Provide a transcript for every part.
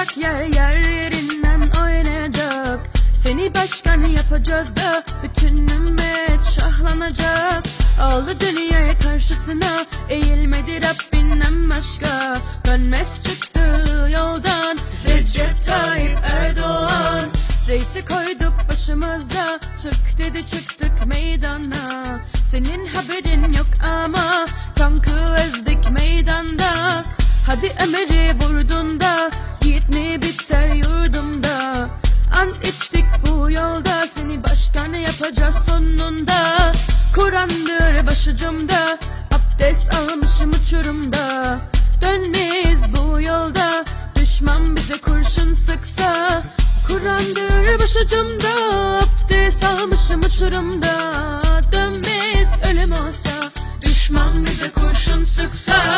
Kalkacak yer yerlerinden oynayacak. Seni başkan yapacağız da bütün ümmet şahlanacak. Ağlı dünyaya karşısına eğilmedi Rabbinden başka. Dönmez çıktı yoldan Recep Tayyip Erdoğan. Reisi koyduk başımızda Çık dedi çıktık meydana. Senin haberin yok ama Tankı ezdik meydanda. Hadi Ömer'i vurdun da mi biter yurdumda? Ant içtik bu yolda. Seni başkan yapacağız sonunda? Kur'an'dır başucumda Abdest almışım uçurumda. Dönmeyiz bu yolda. Düşman bize kurşun sıksa. Kur'an'dır başucumda Abdest almışım uçurumda. Dönmeyiz ölüm olsa. Düşman bize kurşun sıksa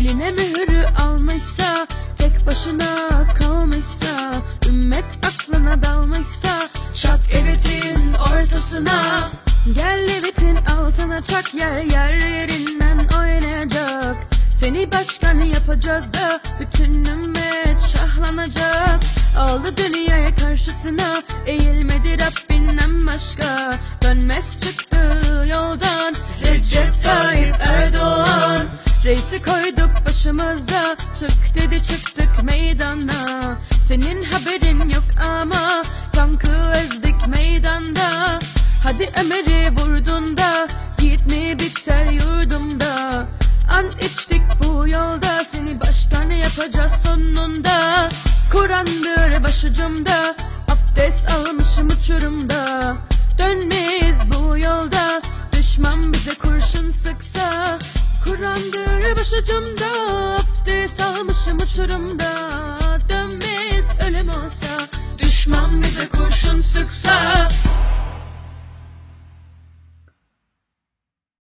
Eline mührü almışsa Tek başına kalmışsa Ümmet aklına dalmışsa Şak evetin ortasına. Gel evetin altına çak yer yer yerinden oynayacak. Seni başkan yapacağız da Bütün ümmet şahlanacak. Aldı dünyaya karşısına Eğilmedi Rabbinden başka. Dönmez çıktı Reisi koyduk başımıza. Çık dedi çıktık meydana. Senin haberin yok ama Tankı ezdik meydanda. Hadi Ömer'i vurdun da Yiğit mi biter yurdumda? Ant içtik bu yolda Seni başkan yapacağız sonunda. Kur'an'dır başucumda Abdest almışım uçurumda. Dönmeyiz bu yolda Düşman bize kurşun sıksa. Kur'an'dır başucumda Abdest almışım uçurumda. Dönmeyiz ölüm olsa Düşman bize kurşun sıksa